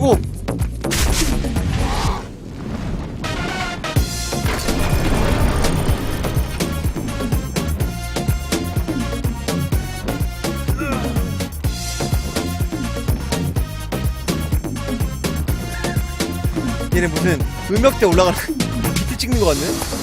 고고 얘네 무슨 음역대 올라가는 비트 찍는 거 같네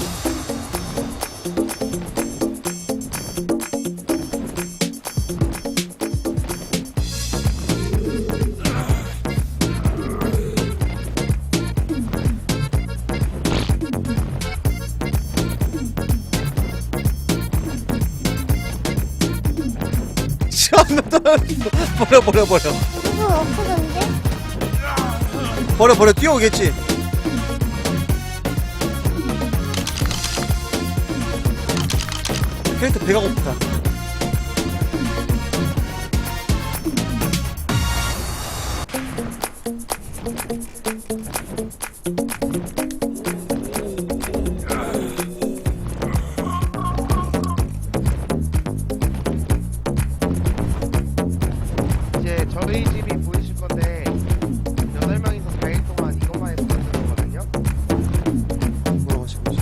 버려 버려 버려? 버려 버려. 뛰어오겠지? 캐릭터 배가 고프다 저희 집이 보이실 건데 여덟 명이서 4일 동안 이것만 해서. 뭐라고 하시고 계시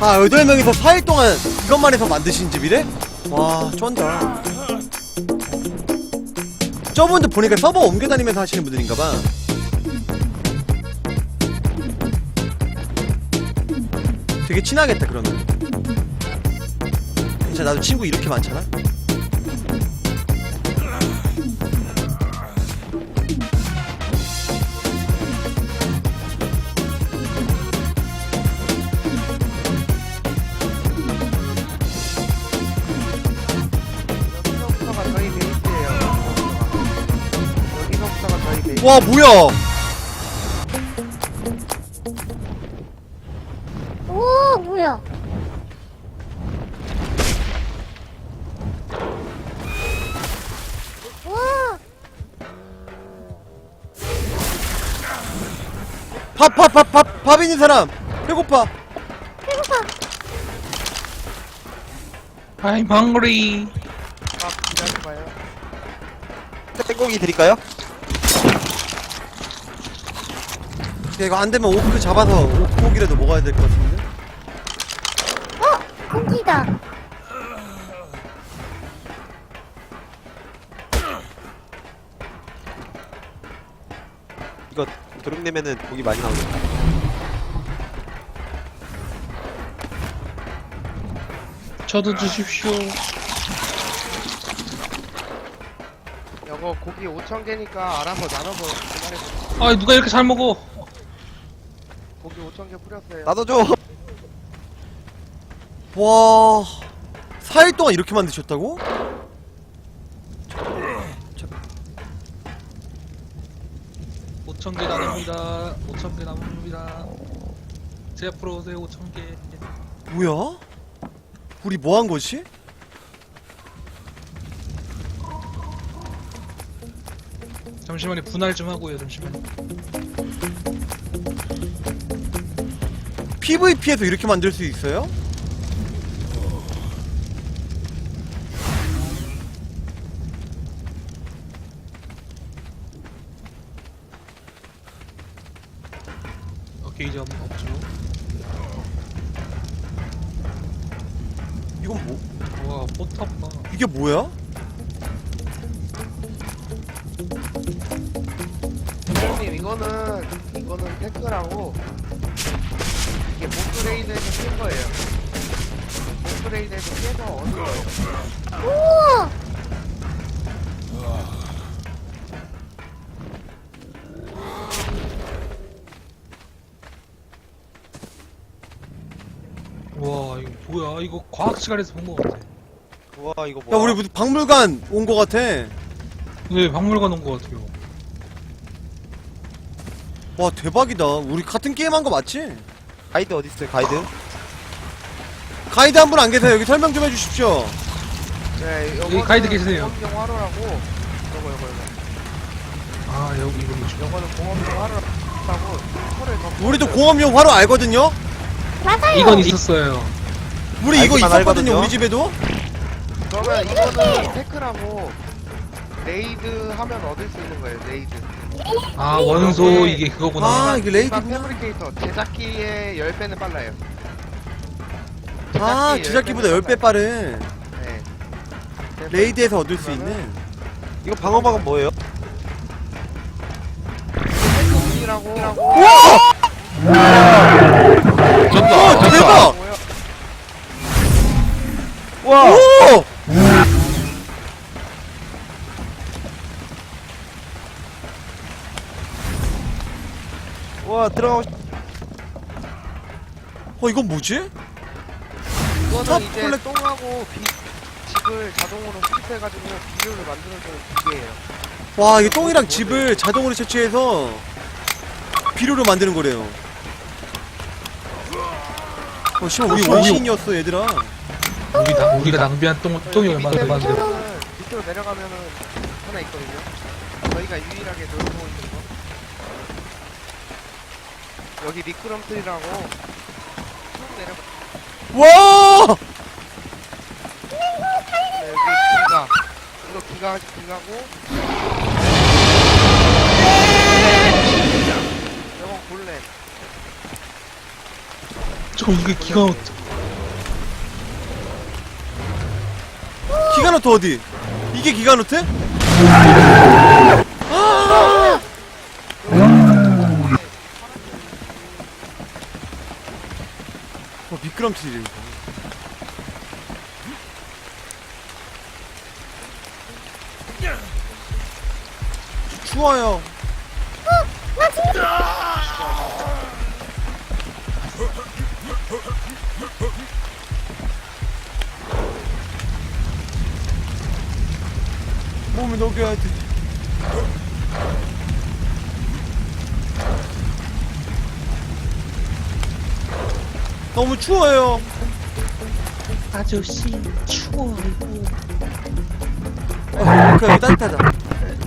아, 여덟 명이서 4일 동안 이것만 해서 만드신 집이래? 와, 쩐다. 저분들 보니까 서버 옮겨 다니면서 하시는 분들인가봐. 되게 친하겠다, 그러면. 진짜 나도 친구 이렇게 많잖아? 와, 뭐야! 오, 뭐야? 와, 밥, 밥, 밥, 밥, 밥 있는 사람! 배고파! 배고파. I'm hungry. 아, 기다려봐요. 땡고기 드릴까요? 야, 이거 안 되면 오크 잡아서 오크 고기라도 먹어야 될 것 같은데? 어, 고기다. 이거 도둑 내면은 고기 많이 나오겠다. 저도 주십시오. 이거 고기 5천 개니까 알아서 나눠서 그만해서 아 누가 이렇게 잘 먹어? 고기 5천 개 뿌렸어요. 나도 줘. 와, 4일 동안 이렇게 만드셨다고? 5천 개 남습니다. 5천 개 남습니다. 제 앞으로 오세요. 5천 개. 뭐야? 우리 뭐 한 거지? 잠시만요. 분할 좀 하고요. 잠시만요. PVP에서 이렇게 만들 수 있어요? 오케이 이제 없- 없죠. 이건 뭐? 와 포탑 봐. 이게 뭐야? 선생님 이거는 이거는 태클하고 이게 모프레이드에서 깬 거예요. 모프레이드에서 깨서 얻은 거예요. 우와, 와 이거 뭐야? 이거 과학 시간에서 본 거 같아. 와 이거 야, 뭐야? 우리 무슨 박물관 온 거 같아. 네 박물관 온 거 같아요. 와, 대박이다. 우리 같은 게임 한 거 맞지? 가이드 어디 있어요? 가이드? 가이드 한 분 안 계세요. 여기 설명 좀 해주십시오. 네, 여기 가이드 계시네요. 환경 화로라고 이거 이거 이거. 배우 이분이 중. 요거는 공업용 털을 더 우리도 공업용 화로 알거든요? 맞아요. 이건 있었어요. 우리 이거 알기만 있었거든요, 알거든요. 우리 집에도? 그러면 이거는 테크라고 레이드 하면 얻을 수 있는 거예요 레이드 아 원소 이게 그거구나. 아, 이게 일반 레이드구나. 패브리케이터 제작기의 10배는 빨라요 아, 제작기 제작기보다 10배는 10배 빠른 네. 레이드에서 얻을 수 있는 이거 방어막은 뭐예요? 테크분이라고 우와! 와, 대박! 와! 오! 들어가고 싶... 어, 이건 뭐지? 이거는 탑 이제 콜렉- 똥하고 비, 집을 자동으로 수집해가지고 비료를 만들어주는 기계예요 와, 이게 똥이랑 집을 자동으로 채취해서 비료로 만드는 거래요. 어, 씨발, 우리 원시인이었어, 얘들아. 우리 나, 우리가 낭비한 똥 똥이 얼마나 많은데. 밑으로 내려가면은 하나 있거든요 저희가 유일하게 놀고 있는 거 여기 미끄럼틀이라고 쭉 내려가 와! 네, 여기 기가 이거 기가 기가고 이건 골렘 저 이게 기가 기가노트 어디? 이게 기가노트? 이거. 추워요. 몸을 녹여야 돼. 너무 추워요. 아저씨 추워. 어, 그 따뜻하다.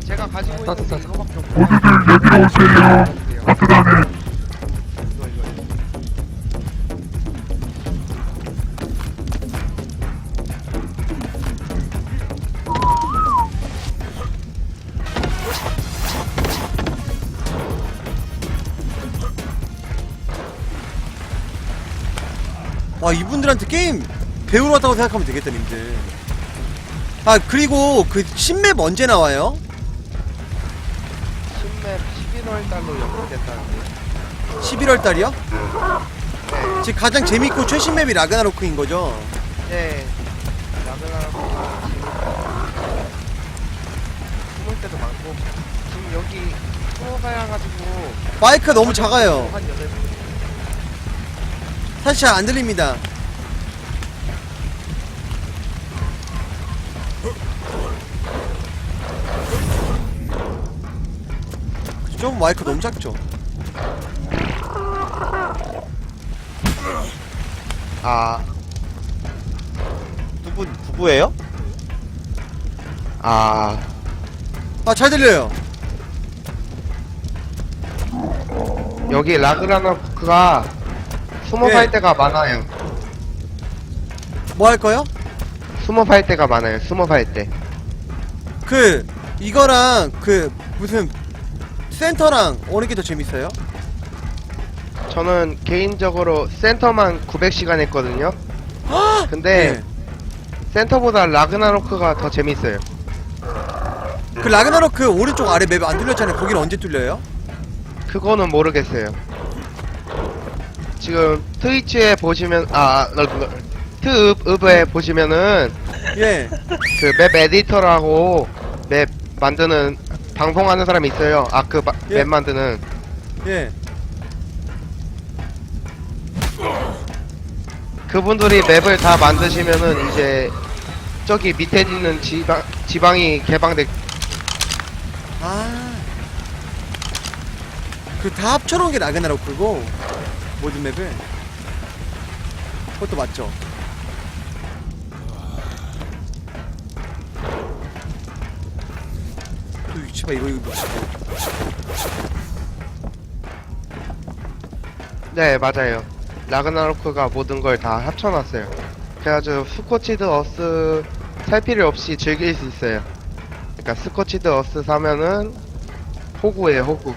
제가 가지고 있는 따뜻하다. 이거밖에 없어요 이거 와 이분들한테 게임 배우러 왔다고 생각하면 되겠다 님들. 아 그리고 그 신맵 언제 나와요? 10맵 11월 달로 연결됐다는데 11월 달이요? 네. 지금 가장 재밌고 최신 맵이 라그나로크인 거죠? 네. 라그나라고 숨을 때도 많고 지금 여기 숨어가야 가지고 마이크가 너무 작아요. 한 8분 사실 잘 안 들립니다. 좀 마이크 너무 작죠? 아, 두 분 부부예요? 아, 아 잘 들려요. 여기 라그나로크가 숨어갈 예. 때가 많아요. 뭐 할 거요? 숨어갈 때가 많아요. 숨어갈 때. 그 이거랑 그 무슨 센터랑 어느 게 더 재밌어요? 저는 개인적으로 센터만 900시간 했거든요. 근데 네. 센터보다 라그나로크가 더 재밌어요. 그 라그나로크 오른쪽 아래 맵 안 뚫렸잖아요. 거기는 언제 뚫려요? 그거는 모르겠어요. 지금 트위치에 보시면 아 트읍읍에 보시면은 예. 그 맵 에디터라고 맵 만드는 방송하는 사람이 있어요. 아 그 맵 예. 만드는 예. 그분들이 맵을 다 만드시면은 이제 저기 밑에 있는 지방 지방이 개방돼 아. 그 다 합쳐놓은 게 라그나로크고 모든 맵을. 그것도 맞죠. 또 씨발 이거 이거 네, 맞아요. 라그나로크가 모든 걸 다 합쳐놨어요. 그래가지고 스코치드 어스 살 필요 없이 즐길 수 있어요. 그러니까 스코치드 어스 사면은 호구예요, 호구.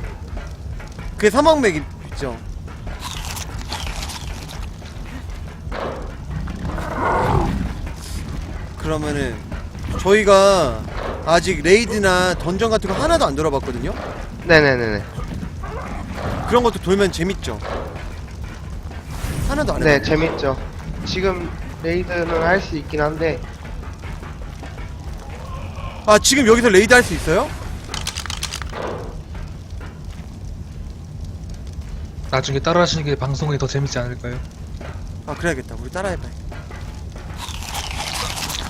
그게 사막맥 있죠 그러면은 저희가 아직 레이드나 던전 같은 거 하나도 안 돌아봤거든요 네네네네. 그런 것도 돌면 재밌죠 하나도 안 네, 해봤네 재밌죠. 지금 레이드는 할 수 있긴 한데, 아 지금 여기서 레이드 할 수 있어요? 나중에 따라 하시는 게 방송이 더 재밌지 않을까요? 아 그래야겠다 우리 따라해봐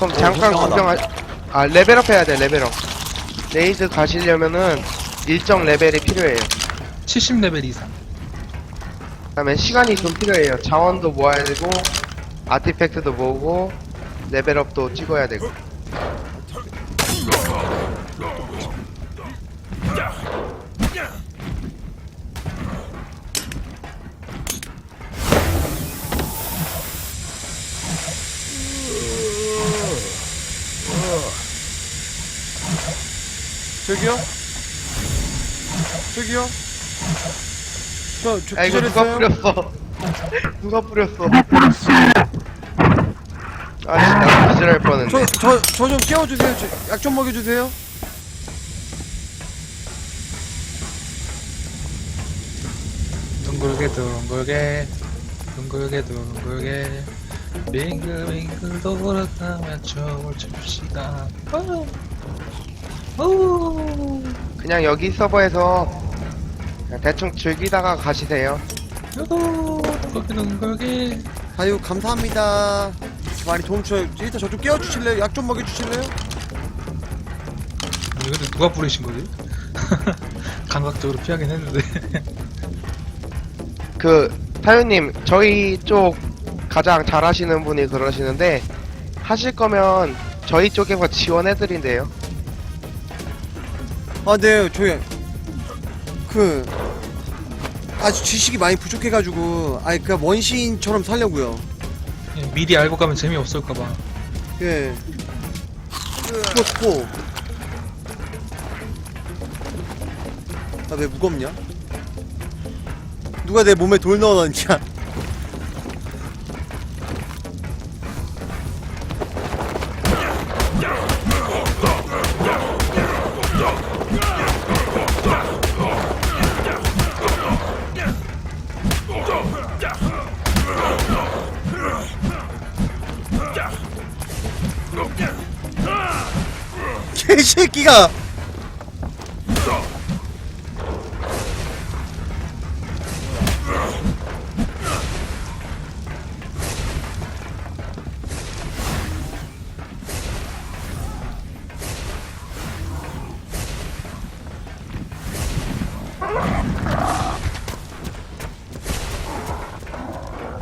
그럼 잠깐 불쌍하다. 구경하, 아, 레벨업 해야 돼, 레벨업. 레이드 가시려면은 일정 레벨이 필요해요. 70레벨 이상. 그 다음에 시간이 좀 필요해요. 자원도 모아야 되고, 아티팩트도 모으고, 레벨업도 찍어야 되고. 저기요? 저기요? 저, 저 아, 이거 누가 기절했어요? 뿌렸어? 누가 뿌렸어? 아, 씨, 나 기절할 뻔했네. 저, 저, 저 좀 깨워주세요. 약 좀 먹여주세요. 둥글게 둥글게 둥글게 둥글게 빙글빙글 돌아가며 춤을 춥시다. 오. 오. 그냥 여기 서버에서 그냥 대충 즐기다가 가시세요. 요도 둥글게 둥글게 아유, 감사합니다. 많이 도움 줘요. 일단 저 좀 깨워주실래요? 약 좀 먹여주실래요? 이거 누가 뿌리신 거지? 감각적으로 피하긴 했는데 그, 타요님, 저희 쪽 가장 잘하시는 분이 그러시는데, 하실 거면 저희 쪽에서 지원해드린대요. 아, 네, 저희, 그, 아주 지식이 많이 부족해가지고, 아니, 그냥 원시인처럼 살려고요 미리 알고 가면 재미없을까봐 예. 포, 포. 아, 왜 무겁냐? 누가 내 몸에 돌 넣어놨냐? 개새끼가!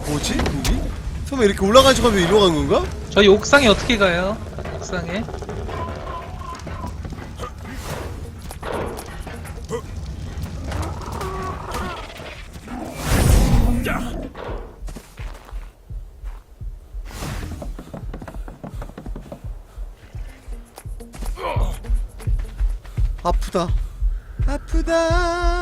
뭐지? 여기? 설마 이렇게 올라간 척하면 이리로 간 건가? 저희 옥상에 어떻게 가요? 옥상에? 아프다. 아프다.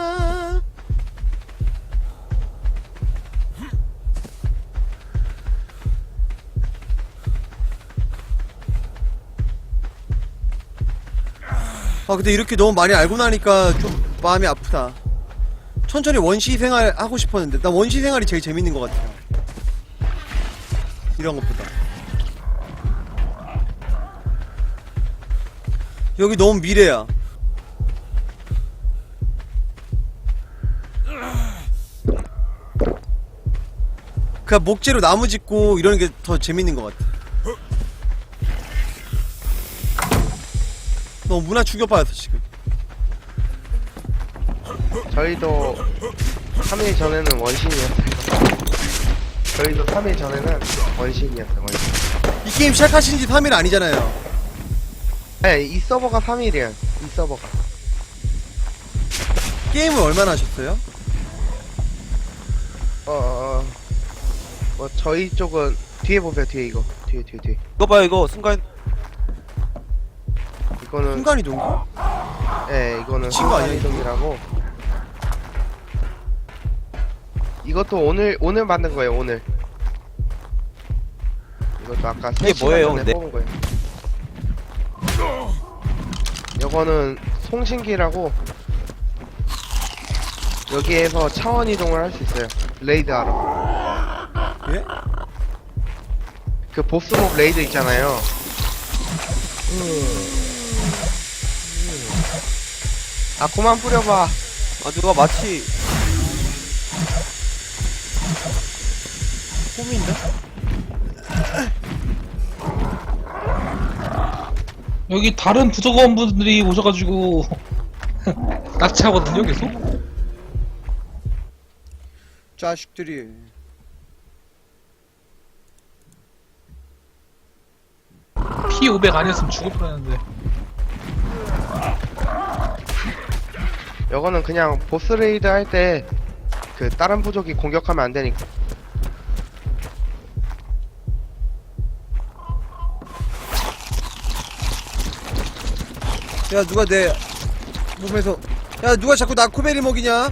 아 근데 이렇게 너무 많이 알고 나니까 좀 마음이 아프다. 천천히 원시 생활 하고 싶었는데 난 원시 생활이 제일 재밌는 것 같아요. 이런 것보다. 여기 너무 미래야. 그냥 목재로 나무 짓고 이러는 게더 재밌는 것 같아. 너무 문화 충격받았어 지금. 저희도 3일 전에는 원신이었어요. 저희도 3일 전에는 원신이었어요, 원신. 이 게임 시작하신 지 3일 아니잖아요. 네, 이 서버가 3일이에요. 이 서버가. 게임을 얼마나 하셨어요? 어, 어, 어. 뭐 저희 쪽은 뒤에 보세요 뒤에 이거 뒤에 뒤에 뒤에 이거 봐요 이거 순간 이거는 순간 이동기? 예 이거는 미친 거 아니야, 순간이동이라고. 이것도 오늘 오늘 만든 거예요 오늘. 이것도 아까 이게 3시간 뭐예요, 전에 근데? 뽑은 거예요. 이거는 송신기라고 여기에서 차원 이동을 할 수 있어요. 레이드 하러. 예? 그 보스몹 레이드 있잖아요 아 그만 뿌려봐 아 누가 마치 홈인데? 여기 다른 부족원분들이 오셔가지고 납치하거든요 계속 자식들이. P500 아니었으면 죽을 뻔했는데 이거는 그냥 보스 레이드 할 때 그 다른 부족이 공격하면 안 되니까 야, 누가 내 몸에서. 야, 누가 자꾸 나 코베리 먹이냐?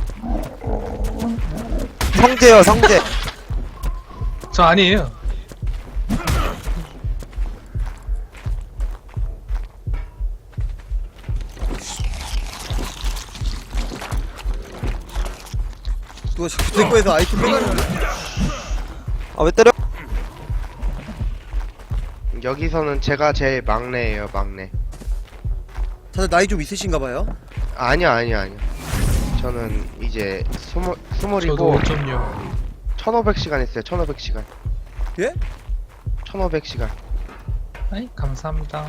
성재요 성재 저 아니에요 누가 자꾸 내 거에서 아이템 빼가는 거야? 아왜 때려? 여기서는 제가 제일 막내예요 막내. 다들 나이 좀 있으신가 봐요? 아니요 아니요 아니요. 저는 이제 스물 저도 스물이고 5.6 1500시간 했어요 1500시간. 예? 1500시간. 아이 감사합니다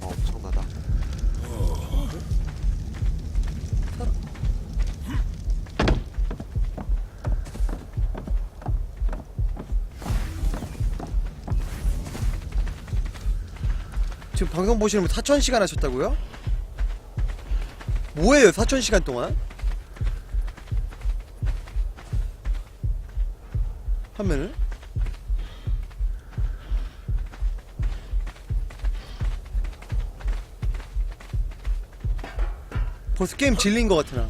어, 엄청나다 지금 방송 보시는 분 4,000시간 하셨다고요? 뭐예요, 4,000시간 동안? 하면은? 벌써 게임 질린 것 같아, 나.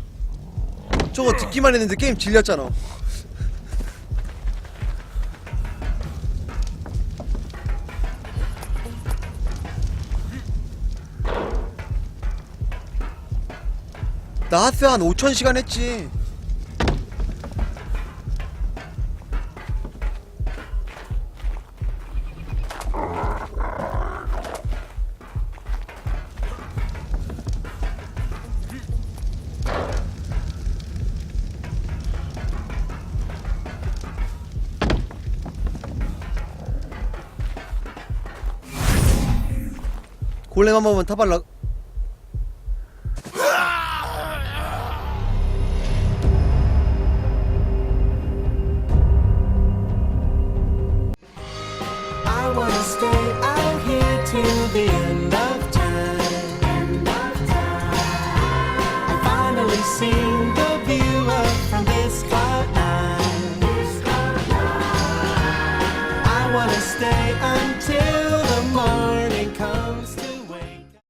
저거 듣기만 했는데 게임 질렸잖아. 나 하스 한 5,000시간 했지. 골렘 한 번만 타발라.